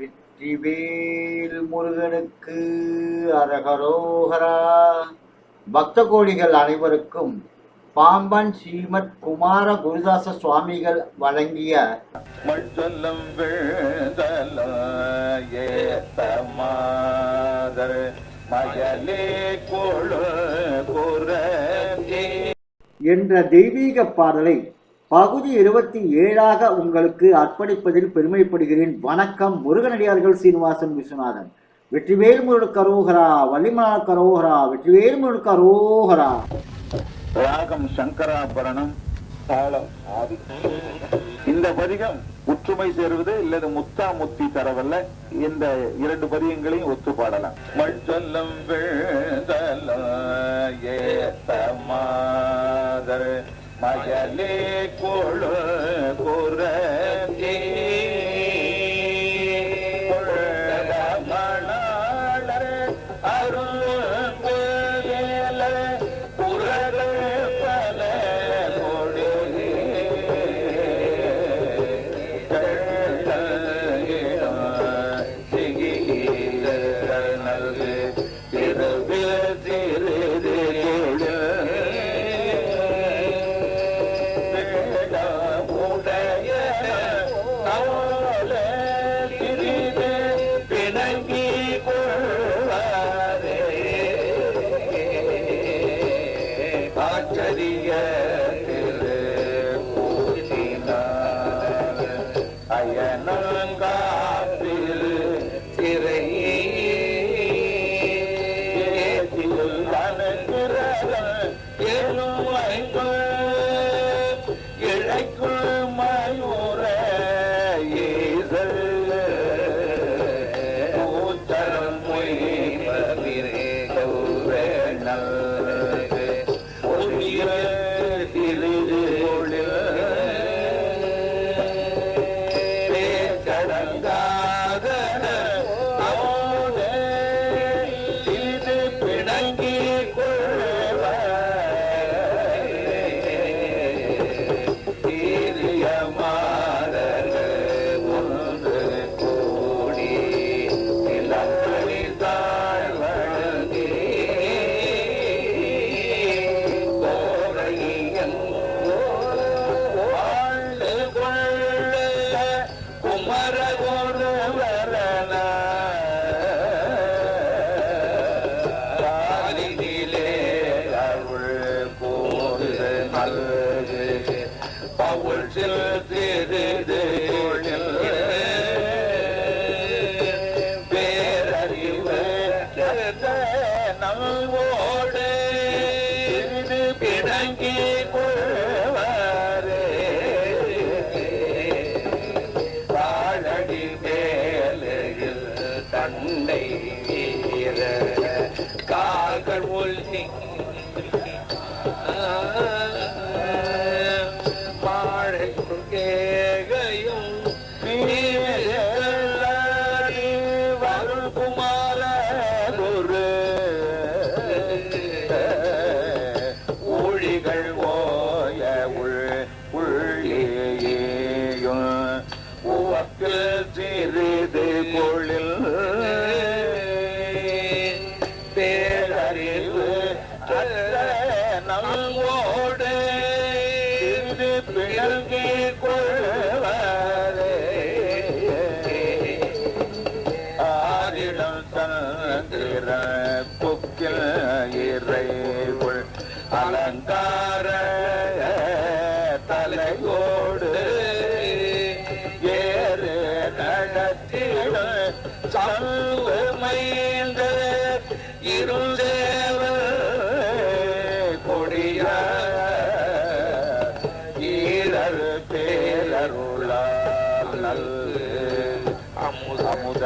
வெற்றிவேல் முருகனுக்கு அரகரோகரா. பக்த கோடிகள் அனைவருக்கும் பாம்பன் ஸ்ரீமத் குமார குருதாச சுவாமிகள் வழங்கிய மாதர் மயலே கொழு என்ற தெய்வீக பாடலை பகுதி இருபத்தி ஏழாக உங்களுக்கு அர்ப்பணிப்பதில் பெருமைப்படுகிறேன். வணக்கம் முருகனடியார்கள் சீனிவாசன் விஸ்வநாதன். வெற்றிவேல் முருகனுக்கு அரோகரா வள்ளிமலர் கரோகரா வெற்றிவேல் முருகனுக்கு அரோகரா. ராகம் சங்கராபரணம் தாளம் ஆதி. இந்த பதிகம் ஒற்றுமை சேருவது இல்லது முத்தா முத்தி தரவல்ல. இந்த இரண்டு பதிகங்களையும் ஒத்து பாடலாம். மழ்சொல்லம் விழுதல ஏத்த மாதர் மயலே கொழு குரதி Gracias. பவுல் சில் திரு நம்மோடு சிறிது பிணங்கி ஆரிடம் தந்திர புக்கில் இறை அமுத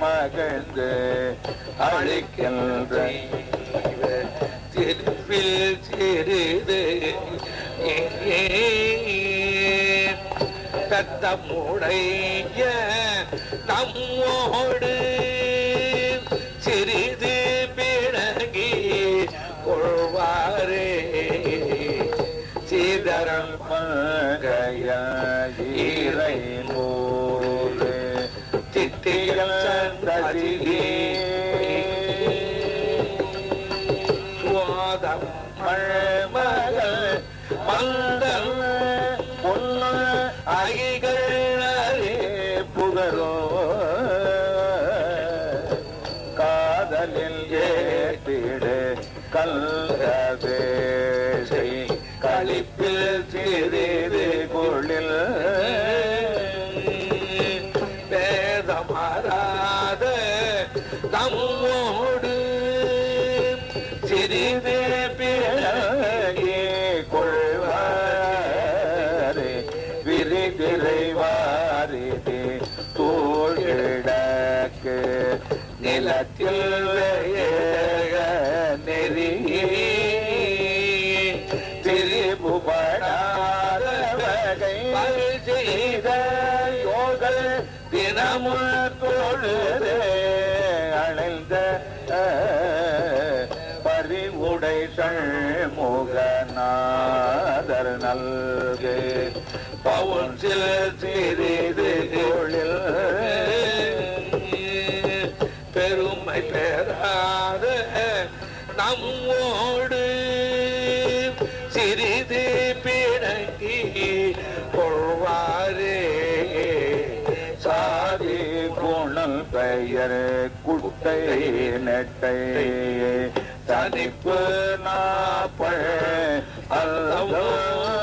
மகிழ்ந்து அழிக்கின்ற திருப்பில் சிறிது தத்தமுடைய நம்மோடு சிறிது பிணங்கி கொள்வாரே. சீதரம் ஈரை நூறு திட்டிகள் சந்ததியே சுவாதம் மழமகள் மந்தம் பொன்னு அகிகள் அறி காதலில் ஏற்றிடு கல்கவேசை களிப்பில் சிறிது நமக்கு நிலத்தில் வேக நெறியே திரிபுபடாத வகை செய்த யோகல் தினமும் தொழுது. அணைந்த பறிவுடை சண்முகநாதர் நல்கு. பவுன் சில சிறிது தொழில் பெருமை பெறாத நம்மோடு. சிறிது பிணங்கி கொள்வாரே. சாதி குணம் பெயர் குட்டை நெட்டை. தனிப்பு நாப்பழ அல்லவோ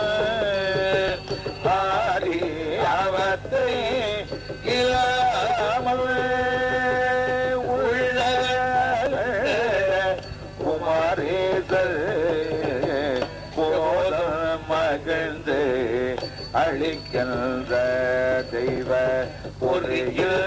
போல மகிழ்ந்து அழிக்கின்ற தெய்வ பொறியில்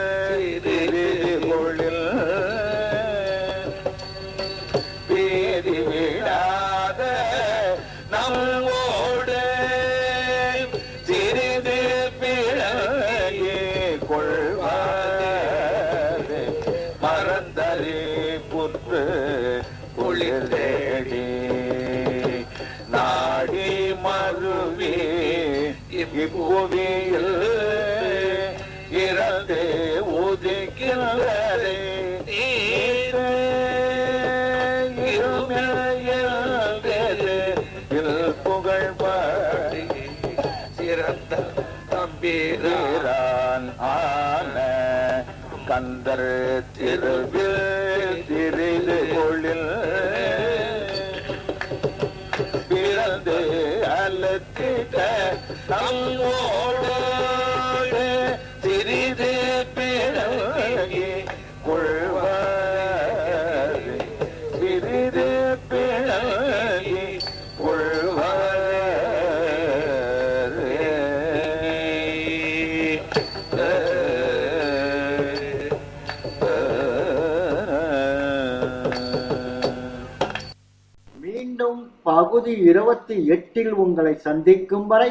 இப்புவியில் இறந்து உதிக்கின்றதே. புகழ் பாடி சிறந்த தம்பீரா. வீரான் ஆன கந்தர் திருவில் திரிது கொள்ளில் நம்மோடு சிறிது பிறகி கொள்வாரே சிறிது பிறகி கொள்வாரே மீண்டும் பகுதி இருபத்தி எட்டில் உங்களை சந்திக்கும் வரை